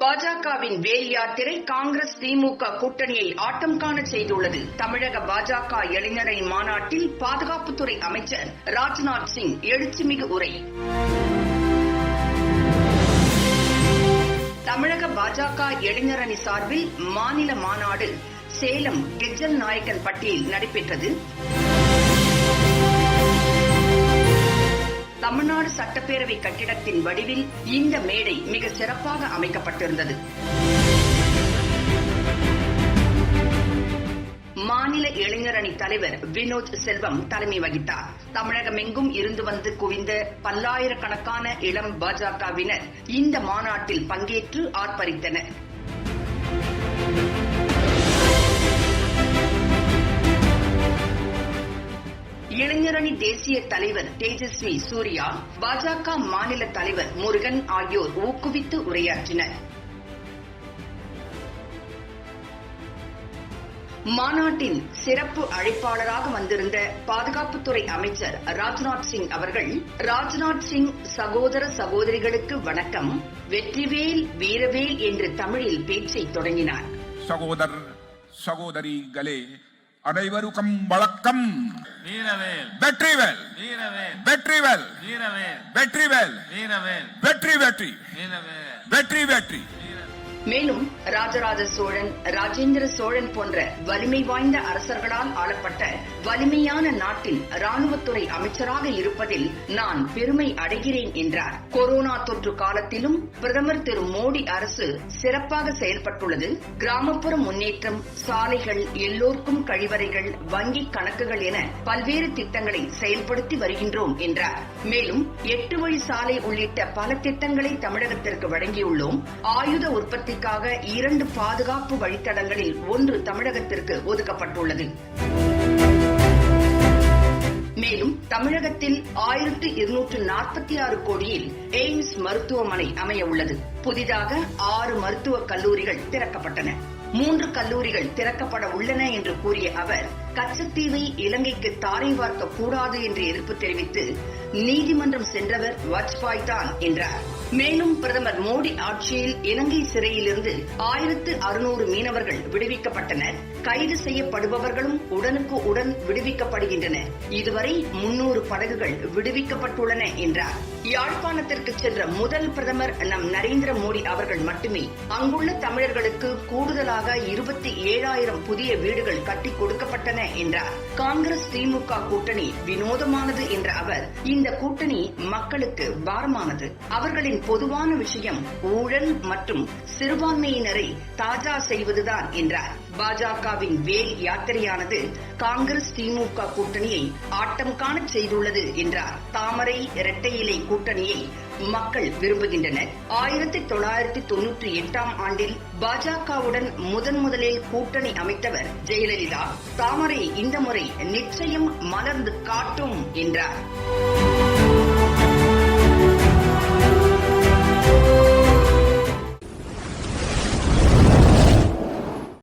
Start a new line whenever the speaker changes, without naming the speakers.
பாஜகவின் வேல் யாத்திரை காங்கிரஸ் திமுக கூட்டணியை ஆட்டம் காண செய்துள்ளது. தமிழக பாஜக இளைஞரை மாநாட்டில் பாதுகாப்புத்துறை அமைச்சர் ராஜ்நாத் சிங் எழுச்சிமிகு உரை. தமிழக பாஜக இளைஞரணி சார்பில் மாநில மாநாடு சேலம் கெஜல் நாயக்கன் பட்டியில் நடைபெற்றது. தமிழ்நாடு சட்டப்பேரவை கட்டிடத்தின் வடிவில் இந்த மேடை மிக சிறப்பாக அமைக்கப்பட்டிருந்தது. மாநில இளைஞரணி தலைவர் வினோத் செல்வம் தலைமை வகித்தார். தமிழகமெங்கும் இருந்து வந்து குவிந்த பல்லாயிரக்கணக்கான இளம் பாஜகவினர் இந்த மாநாட்டில் பங்கேற்று ஆர்ப்பரித்தனர். கட்சியின் தேசிய தலைவர் தேஜஸ்வி சூர்யா பாஜக மாநில தலைவர் முருகன் ஆகியோர் ஊக்குவித்து உரையாற்றினர். மாநாட்டின் சிறப்பு அழைப்பாளராக வந்திருந்த பாதுகாப்புத்துறை அமைச்சர் ராஜ்நாத் சிங் அவர்கள் ராஜ்நாத் சிங் சகோதர சகோதரிகளுக்கு வணக்கம் வெற்றிவேல் வீரவேல் என்று தமிழில் பேச்சை தொடங்கினார்.
சகோதரர் சகோதரிகளே அனைவருக்கும் வணக்கம்.
வீரவேல்.
வெற்றிவேல்.
வீரவேல்.
வெற்றிவேல்.
வீரவேல்.
வெற்றிவேல்.
வீரவேல்.
வெற்றி வெற்றி.
வீரவேல்.
வெற்றி வெற்றி.
மேலும் ராஜராஜ சோழன் ராஜேந்திர சோழன் போன்ற வலிமை வாய்ந்த அரசர்களால் ஆளப்பட்ட வலிமையான நாட்டின் ராணுவத்துறை அமைச்சராக இருப்பதில் நான் பெருமை அடைகிறேன் என்றார். கொரோனா தொற்று காலத்திலும் பிரதமர் திரு மோடி அரசு சிறப்பாக செயல்பட்டுள்ளது. கிராமப்புற முன்னேற்றம் சாலைகள் எல்லோருக்கும் கழிவறைகள் வங்கி கணக்குகள் என பல்வேறு திட்டங்களை செயல்படுத்தி வருகின்றோம் என்றார். மேலும் எட்டு வழி சாலை உள்ளிட்ட பல திட்டங்களை தமிழகத்திற்கு வழங்கியுள்ளோம். ஆயுத உற்பத்தி உற்பத்திக்காக இரண்டு பாதுகாப்பு வழித்தடங்களில் ஒன்று தமிழகத்திற்கு ஒதுக்கப்பட்டுள்ளது. மேலும் தமிழகத்தில் ஆயிரத்து இருநூற்று நாற்பத்தி ஆறு கோடியில் எய்ம்ஸ் மருத்துவமனை அமைய உள்ளது புதிதாக ஆறு மருத்துவக் கல்லூரிகள் திறக்கப்பட்டன. மூன்று கல்லூரிகள் திறக்கப்பட உள்ளன என்று கூறிய அவர் கச்சத்தீவை இலங்கைக்கு தாரை வார்க்க கூடாது என்று எதிர்ப்பு தெரிவித்து நீதிமன்றம் சென்றவர் வாஜ்பாய் தான் என்றார். மேலும் பிரதமர் மோடி ஆட்சியில் இலங்கை சிறையிலிருந்து ஆயிரத்து அறுநூறு மீனவர்கள் விடுவிக்கப்பட்டனர். கைது செய்யப்படுபவர்களும் உடனுக்கு உடன் விடுவிக்கப்படுகின்றனர் இதுவரை முன்னூறு படகுகள் விடுவிக்கப்பட்டுள்ளன என்றார். யாழ்ப்பாணத்திற்கு சென்ற முதல் பிரதமர் நம் நரேந்திர மோடி அவர்கள் மட்டுமே அங்குள்ள தமிழர்களுக்கு கூடுதலாக இருபத்தி ஏழாயிரம் புதிய வீடுகள் கட்டி கொடுக்கப்பட்டன என்றார். காங்கிரஸ் திமுக கூட்டணி வினோதமானது என்ற அவர் இந்த இந்த கூட்டணி மக்களுக்கு பாரமானது. அவர்களின் பொதுவான விஷயம் ஊழல் மற்றும் சிறுபான்மையினரை தாஜா செய்வதுதான் என்றார். பாஜகவின் வேல் யாத்திரையானது காங்கிரஸ் திமுக கூட்டணியை ஆட்டம் காணச் செய்துள்ளது என்றார். தாமரை இரட்டை இலை கூட்டணியை மக்கள் விரும்புகின்றனர். ஆயிரத்தி தொள்ளாயிரத்தி தொன்னூற்றி எட்டாம் ஆண்டில் பாஜகவுடன் முதன் முதலில் கூட்டணி அமைத்தவர் ஜெயலலிதா. தாமரை இந்த முறை நிச்சயம் மலர்ந்து காட்டும் என்றார்.